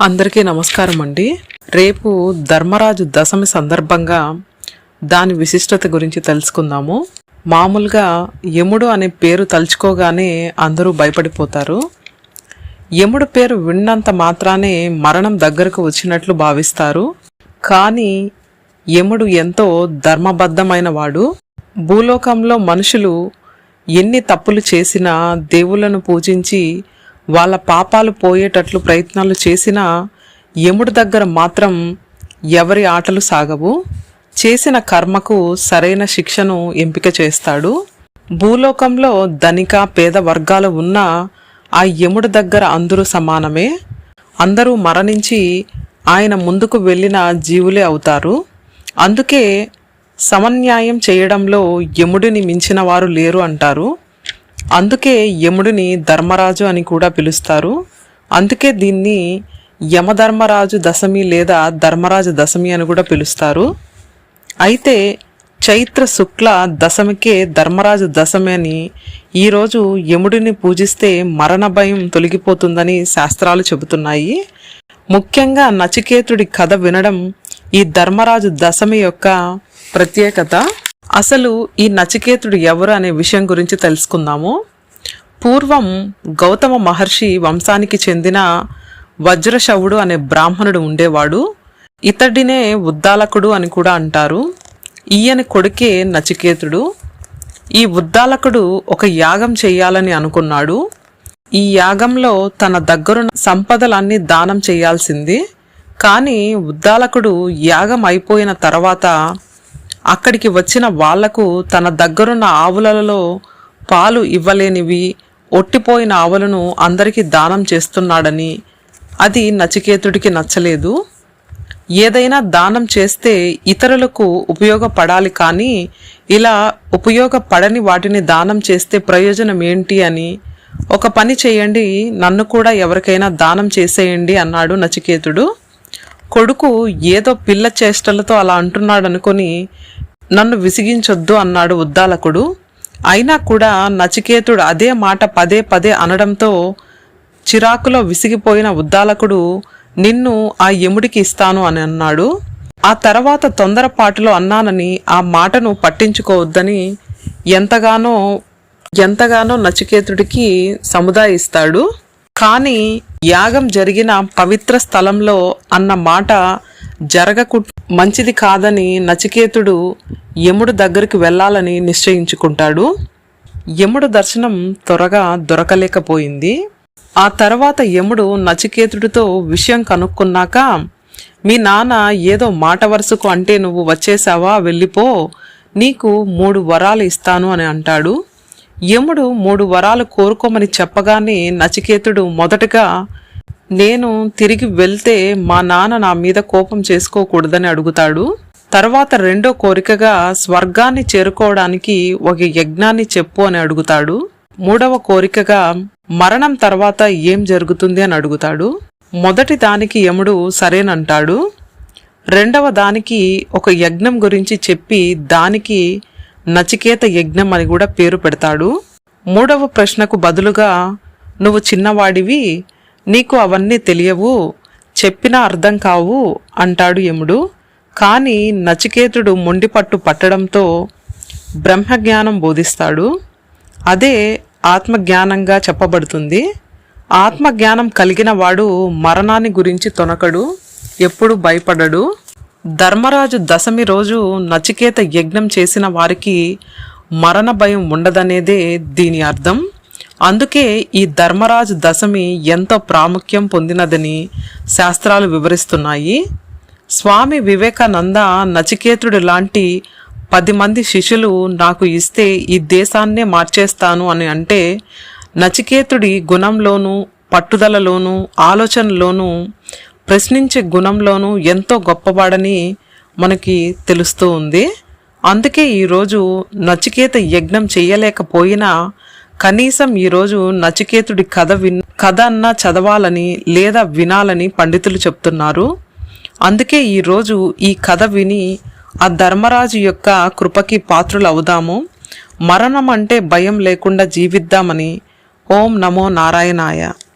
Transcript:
అందరికీ నమస్కారం అండి. రేపు ధర్మరాజు దశమి సందర్భంగా దాని విశిష్టత గురించి తెలుసుకుందాము. మామూలుగా యముడు అనే పేరు తలుచుకోగానే అందరూ భయపడిపోతారు. యముడు పేరు విన్నంత మాత్రానే మరణం దగ్గరకు వచ్చినట్లు భావిస్తారు. కానీ యముడు ఎంతో ధర్మబద్ధమైన వాడు. భూలోకంలో మనుషులు ఎన్ని తప్పులు చేసినా దేవుళ్ళను పూజించి వాళ్ళ పాపాలు పోయేటట్లు ప్రయత్నాలు చేసినా యముడి దగ్గర మాత్రం ఎవరి ఆటలు సాగవు. చేసిన కర్మకు సరైన శిక్షను ఎంపిక చేస్తాడు. భూలోకంలో ధనిక పేద వర్గాలు ఉన్న ఆ యముడి దగ్గర అందరూ సమానమే. అందరూ మరణించి ఆయన ముందుకు వెళ్ళిన జీవులే అవుతారు. అందుకే సమన్యాయం చేయడంలో యముడిని మించిన వారు లేరు అంటారు. అందుకే యముడిని ధర్మరాజు అని కూడా పిలుస్తారు. అందుకే దీన్ని యమధర్మరాజు దశమి లేదా ధర్మరాజు దశమి అని కూడా పిలుస్తారు. అయితే చైత్ర శుక్ల దశమికే ధర్మరాజు దశమి అని ఈరోజు యముడిని పూజిస్తే మరణ భయం తొలగిపోతుందని శాస్త్రాలు చెబుతున్నాయి. ముఖ్యంగా నచికేతుడి కథ వినడం ఈ ధర్మరాజు దశమి యొక్క ప్రత్యేకత. అసలు ఈ నచికేతుడు ఎవరు అనే విషయం గురించి తెలుసుకుందాము. పూర్వం గౌతమ మహర్షి వంశానికి చెందిన వజ్రశవుడు అనే బ్రాహ్మణుడు ఉండేవాడు. ఇతడినే ఉద్దాలకుడు అని కూడా అంటారు. ఈయన కొడుకే నచికేతుడు. ఈ ఉద్దాలకుడు ఒక యాగం చేయాలని అనుకున్నాడు. ఈ యాగంలో తన దగ్గరున్న సంపదలన్నీ దానం చేయాల్సింది. కానీ ఉద్దాలకుడు యాగం అయిపోయిన తర్వాత అక్కడికి వచ్చిన వాళ్ళకు తన దగ్గరున్న ఆవులలో పాలు ఇవ్వలేనివి ఒట్టిపోయిన ఆవులను అందరికీ దానం చేస్తున్నాడని. అది నచికేతుడికి నచ్చలేదు. ఏదైనా దానం చేస్తే ఇతరులకు ఉపయోగపడాలి కానీ ఇలా ఉపయోగపడని వాటిని దానం చేస్తే ప్రయోజనం ఏంటి అని. ఒక పని చేయండి నన్ను కూడా ఎవరికైనా దానం చేసేయండి అన్నాడు నచికేతుడు. కొడుకు ఏదో పిల్ల చేష్టలతో అలా అంటున్నాడనుకొని నన్ను విసిగించొద్దు అన్నాడు ఉద్దాలకుడు. అయినా కూడా నచికేతుడు అదే మాట పదే పదే అనడంతో చిరాకులో విసిగిపోయిన ఉద్దాలకుడు నిన్ను ఆ యముడికి ఇస్తాను అని అన్నాడు. ఆ తర్వాత తొందరపాటులో అన్నానని ఆ మాటను పట్టించుకోవద్దని ఎంతగానో ఎంతగానో నచికేతుడికి సముదాయిస్తాడు కానీ యాగం జరిగిన పవిత్ర స్థలంలో అన్న మాట జరగకు మంచిది కాదని నచికేతుడు యముడు దగ్గరికి వెళ్ళాలని నిశ్చయించుకుంటాడు. యముడు దర్శనం త్వరగా దొరకలేకపోయింది. ఆ తర్వాత యముడు నచికేతుడితో విషయం కనుక్కున్నాక మీ నాన్న ఏదో మాట వరుసకు అంటే నువ్వు వచ్చేసావా వెళ్ళిపో. నీకు మూడు వరాలు ఇస్తాను అని అంటాడు. యముడు మూడు వరాలు కోరుకోమని చెప్పగానే నచికేతుడు మొదటగా నేను తిరిగి వెళ్తే మా నాన్న నా మీద కోపం చేసుకోకూడదని అడుగుతాడు. తర్వాత రెండో కోరికగా స్వర్గాన్ని చేరుకోవడానికి ఒక యజ్ఞాన్ని చెప్పు అని అడుగుతాడు. మూడవ కోరికగా మరణం తర్వాత ఏం జరుగుతుంది అని అడుగుతాడు. మొదటి దానికి యముడు సరేనంటాడు. రెండవ దానికి ఒక యజ్ఞం గురించి చెప్పి దానికి నచికేత యజ్ఞం అని కూడా పేరు పెడతాడు. మూడవ ప్రశ్నకు బదులుగా నువ్వు చిన్నవాడివి నీకు అవన్నీ తెలియవు చెప్పినా అర్థం కావు అంటాడు యముడు. కానీ నచికేతుడు మొండిపట్టు పట్టడంతో బ్రహ్మజ్ఞానం బోధిస్తాడు. అదే ఆత్మజ్ఞానంగా చెప్పబడుతుంది. ఆత్మజ్ఞానం కలిగిన వాడు మరణాన్ని గురించి తొనకడు ఎప్పుడు భయపడడు. ధర్మరాజు దశమి రోజు నచికేత యజ్ఞం చేసిన వారికి మరణ భయం ఉండదనేదే దీని అర్థం. అందుకే ఈ ధర్మరాజు దశమి ఎంతో ప్రాముఖ్యం పొందినదని శాస్త్రాలు వివరిస్తున్నాయి. స్వామి వివేకానంద నచికేతుడు లాంటి పది మంది శిష్యులు నాకు ఇస్తే ఈ దేశాన్నే మార్చేస్తాను అని అంటే నచికేతుడి గుణంలోనూ పట్టుదలలోనూ ఆలోచనలోనూ ప్రశ్నించే గుణంలోనూ ఎంతో గొప్పవాడని మనకి తెలుస్తూ ఉంది. అందుకే ఈరోజు నచికేత యజ్ఞం చేయలేకపోయినా కనీసం ఈరోజు నచికేతుడి కథ విన్ కథ అన్నా చదవాలని లేదా వినాలని పండితులు చెప్తున్నారు. అందుకే ఈరోజు ఈ కథ విని ఆ ధర్మరాజు యొక్క కృపకి పాత్రులు అవుదాము మరణం అంటే భయం లేకుండా జీవిద్దామని ఓం నమో నారాయణాయ.